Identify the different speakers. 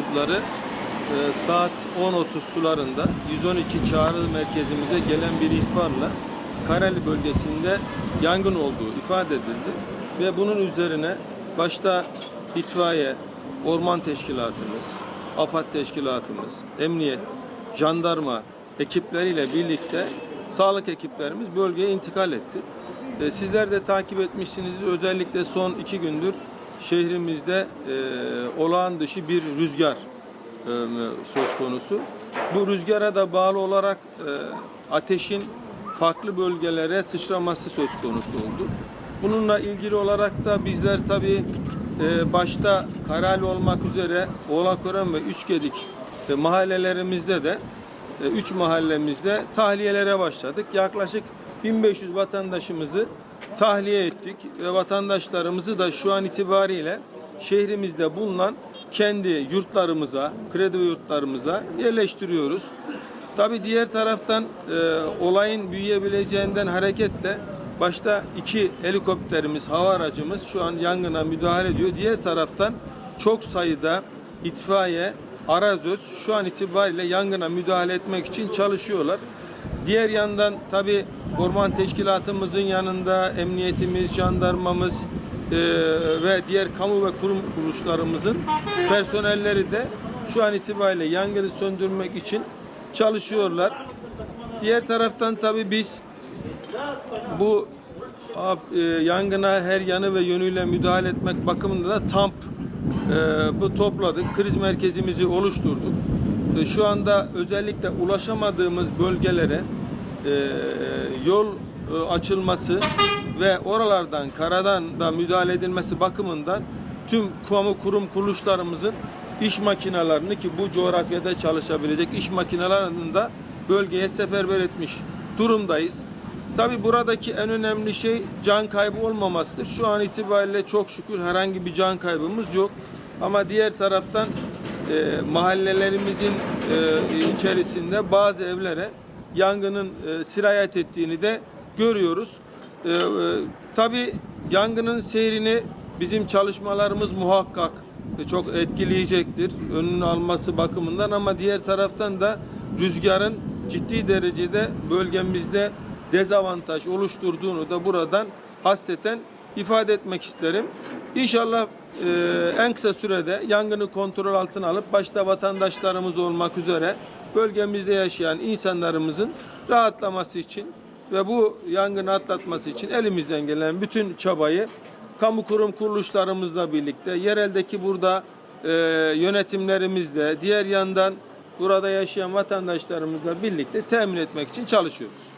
Speaker 1: mensupları e, saat 10.30 sularında 112 çağrı merkezimize gelen bir ihbarla Kareli bölgesinde yangın olduğu ifade edildi ve bunun üzerine başta itfaiye, orman teşkilatımız, AFAD teşkilatımız, emniyet, jandarma ekipleriyle birlikte sağlık ekiplerimiz bölgeye intikal etti. E, Sizler de takip etmişsinizdir. Özellikle son iki gündür şehrimizde e, olağan dışı bir rüzgar e, söz konusu. Bu rüzgara da bağlı olarak e, ateşin farklı bölgelere sıçraması söz konusu oldu. Bununla ilgili olarak da bizler tabii e, başta Karali olmak üzere Oğlakören ve Üçgedik e, mahallelerimizde de e, üç mahallemizde tahliyelere başladık. Yaklaşık 1500 vatandaşımızı tahliye ettik ve vatandaşlarımızı da şu an itibariyle şehrimizde bulunan kendi yurtlarımıza, kredi yurtlarımıza yerleştiriyoruz. Tabi diğer taraftan e, olayın büyüyebileceğinden hareketle başta iki helikopterimiz, hava aracımız şu an yangına müdahale ediyor. Diğer taraftan çok sayıda itfaiye, arazöz şu an itibariyle yangına müdahale etmek için çalışıyorlar. Diğer yandan tabi orman teşkilatımızın yanında emniyetimiz, jandarmamız e, ve diğer kamu ve kurum kuruluşlarımızın personelleri de şu an itibariyle yangını söndürmek için çalışıyorlar. Diğer taraftan tabi biz bu e, yangına her yanı ve yönüyle müdahale etmek bakımında da TAMP e, bu topladık. Kriz merkezimizi oluşturduk. Şu anda özellikle ulaşamadığımız bölgelere e, yol e, açılması ve oralardan karadan da müdahale edilmesi bakımından tüm kamu kurum kuruluşlarımızın iş makinalarını ki bu coğrafyada çalışabilecek iş makinalarını da bölgeye seferber etmiş durumdayız. Tabi buradaki en önemli şey can kaybı olmamasıdır. Şu an itibariyle çok şükür herhangi bir can kaybımız yok. Ama diğer taraftan e, mahallelerimizin e, içerisinde bazı evlere yangının e, sirayet ettiğini de görüyoruz. E, e, Tabi yangının seyrini bizim çalışmalarımız muhakkak e, çok etkileyecektir. Önünü alması bakımından ama diğer taraftan da rüzgarın ciddi derecede bölgemizde dezavantaj oluşturduğunu da buradan hasreten ifade etmek isterim. İnşallah e, en kısa sürede yangını kontrol altına alıp başta vatandaşlarımız olmak üzere bölgemizde yaşayan insanlarımızın rahatlaması için ve bu yangını atlatması için elimizden gelen bütün çabayı kamu kurum kuruluşlarımızla birlikte yereldeki burada e, yönetimlerimizle diğer yandan burada yaşayan vatandaşlarımızla birlikte temin etmek için çalışıyoruz.